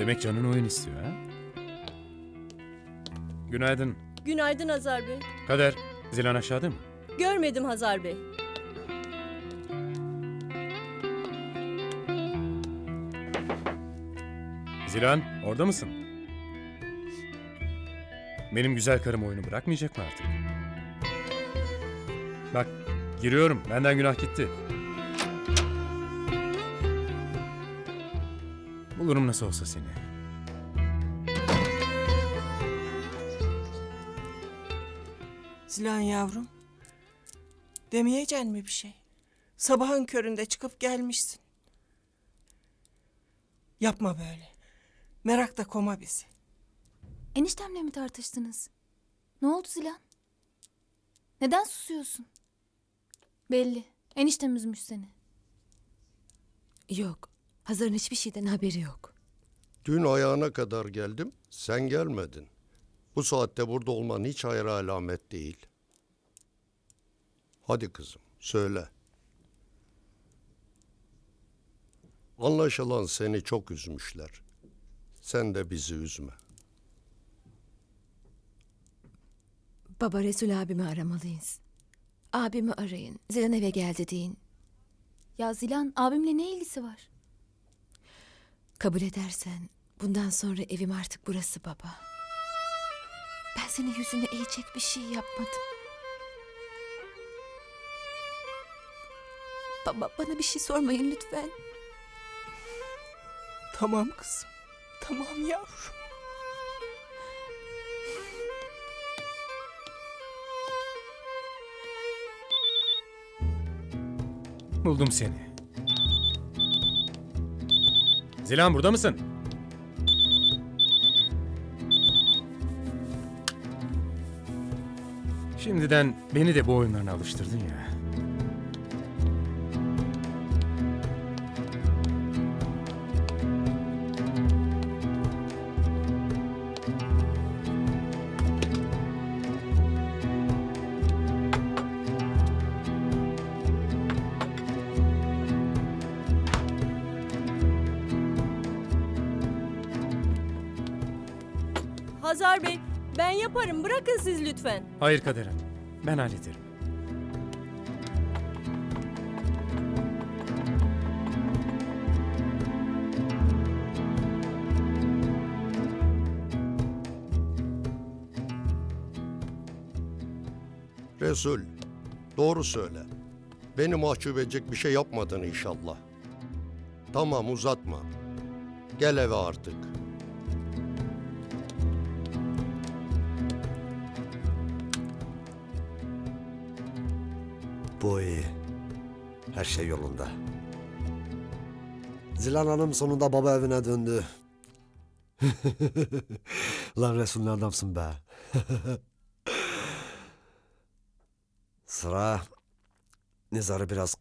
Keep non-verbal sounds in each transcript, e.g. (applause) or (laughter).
Demek canın oyun istiyor ha? Günaydın. Günaydın Hazar Bey. Kader, Zilan aşağıda mı? Görmedim Hazar Bey. Zilan, orada mısın? Benim güzel karım oyunu bırakmayacak mı artık? Bak, giriyorum. Benden günah gitti. Bulurum nasıl olsa seni. Zilan yavrum. Demeyeceksin mi bir şey? Sabahın köründe çıkıp gelmişsin. Yapma böyle. Merak da koma bizi. Eniştemle mi tartıştınız? Ne oldu Zilan? Neden susuyorsun? Belli. Eniştem üzmüş seni. Yok. Hazar'ın hiçbir şeyden haberi yok. Dün ayağına kadar geldim, sen gelmedin. Bu saatte burada olman hiç hayır alamet değil. Hadi kızım, söyle. Anlaşılan seni çok üzmüşler. Sen de bizi üzme. Baba Resul abimi aramalıyız. Abimi arayın. Zilan eve geldi deyin. Ya Zilan abimle ne ilgisi var? Kabul edersen bundan sonra evim artık burası baba. Ben senin yüzüne eğecek bir şey yapmadım. Baba bana bir şey sormayın lütfen. Tamam kızım. Tamam yavrum. Buldum seni. Zilan burada mısın? Şimdiden beni de bu oyunlarına alıştırdın ya. Hazar Bey, ben yaparım. Bırakın siz lütfen. Hayır Kader Hanım. Ben hallederim. Resul, doğru söyle. Beni mahcup edecek bir şey yapmadın inşallah. Tamam uzatma. Gel eve artık. Bu iyi. Her şey yolunda. Zilan Hanım sonunda baba evine döndü. (laughs) Lan Resul ne adamsın be. (laughs) Sıra Nizar'ı biraz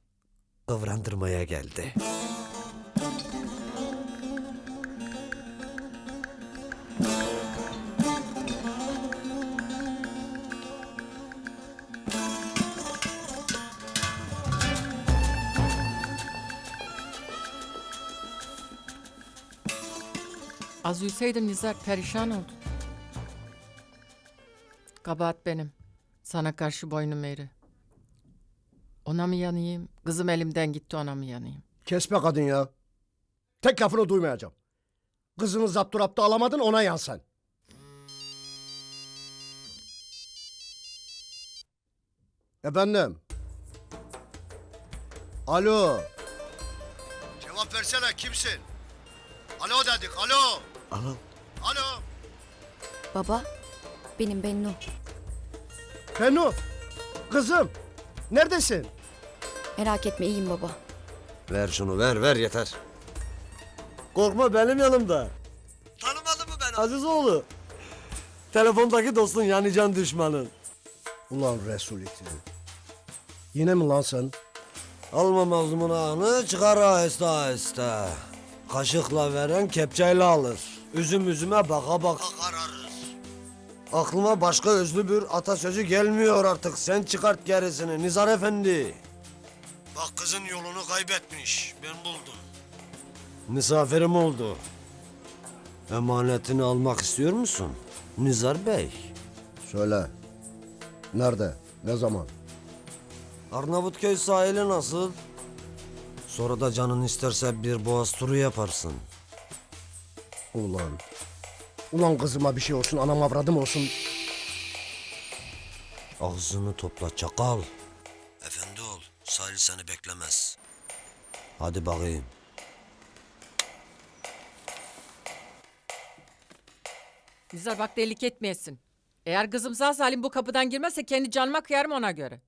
kıvrandırmaya geldi. Az uyusaydın Nizar perişan oldun. Kabahat benim. Sana karşı boynum eğri. Ona mı yanayım? Kızım elimden gitti ona mı yanayım? Kes be kadın ya. Tek lafını duymayacağım. Kızını zapturapta alamadın ona yan sen. Efendim. Alo. Cevap versene kimsin? Alo dedik alo. Alo. Alo. Baba, benim Bennu. Fenu. Kızım. Neredesin? Merak etme iyiyim baba. Ver şunu ver ver yeter. Korkma benim yanımda. Tanımadı mı beni Azizoğlu? Telefondaki dostun yani can düşmanın. Ulan Resul iti. Yine mi lan sen? Alma mazlumun ağını çıkar aheste aheste. Kaşıkla veren kepçeyle alır. Üzüm üzüme baka baka kararır. Aklıma başka özlü bir atasözü gelmiyor artık. Sen çıkart gerisini Nizar Efendi. Bak kızın yolunu kaybetmiş. Ben buldum. Misafirim oldu. Emanetini almak istiyor musun? Nizar Bey. Söyle. Nerede? Ne zaman? Arnavutköy sahili nasıl? Sonra da canın isterse bir boğaz turu yaparsın. Ulan. Ulan kızıma bir şey olsun, anam avradım olsun. Ağzını topla çakal. Efendi ol. Sahil seni beklemez. Hadi bakayım. Nizar bak delilik etmeyesin. Eğer kızım sağ salim bu kapıdan girmezse kendi canıma kıyarım ona göre.